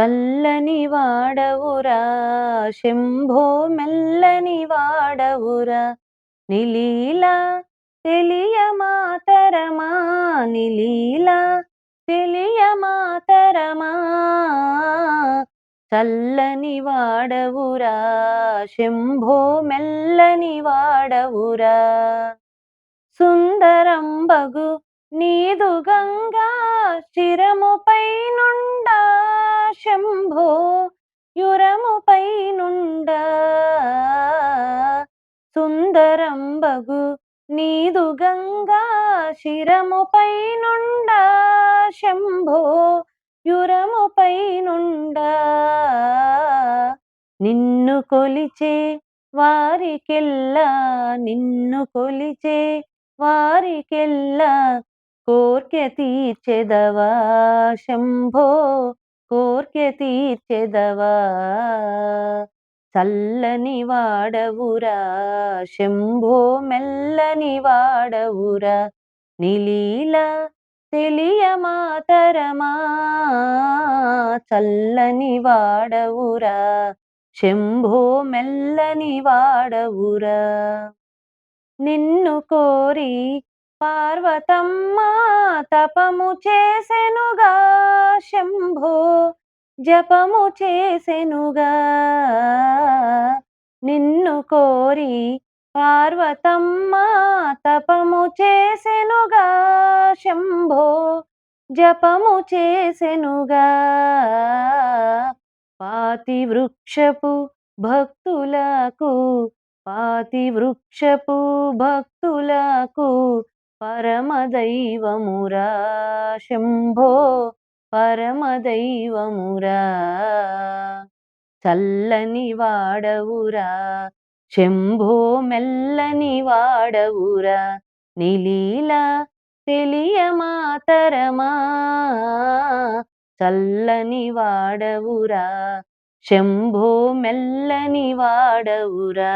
చల్లని వాడవురా శంభో మెల్లని వాడవురా. నిలీలా తెలియ మాతరమా నిలీలా తెలియ మాతరమా. చల్లని వాడవురా శంభో మెల్లని వాడవురా. సుందరం బగు నీదు గంగా శిరముపై సుందరంబగు నీదు గంగా శిరముపై నుండా శంభో. యురముపై నుండా నిన్ను కొలిచే వారికెల్లా నిన్ను కొలిచే వారికెల్లా కోర్కె తీర్చెదవా శంభో. కోర్కె తీర్చెదవా చల్లని వాడవురా శంభో మెల్లని వాడవురా నిలీల తెలియ మాతరమా చల్లని వాడవురా శంభో మెల్లని వాడవురా. నిన్ను కోరి పార్వతమ్మ తపము చేసెనుగా శంభో జపము చేసెనుగా. కోరి పార్వతమ్మ తపము చేసెనుగా శంభో జపము చేసెనుగా. పాతి వృక్షపు భక్తులకు పాతి వృక్షపు భక్తులకు పరమదైవమురా శంభో పరమదైవమురా. చల్లని వాడవురా శంభో మెల్లని వాడవురా నిలీల తెలియ మాతరమా చల్లని వాడవురా శంభో మెల్లని వాడవురా.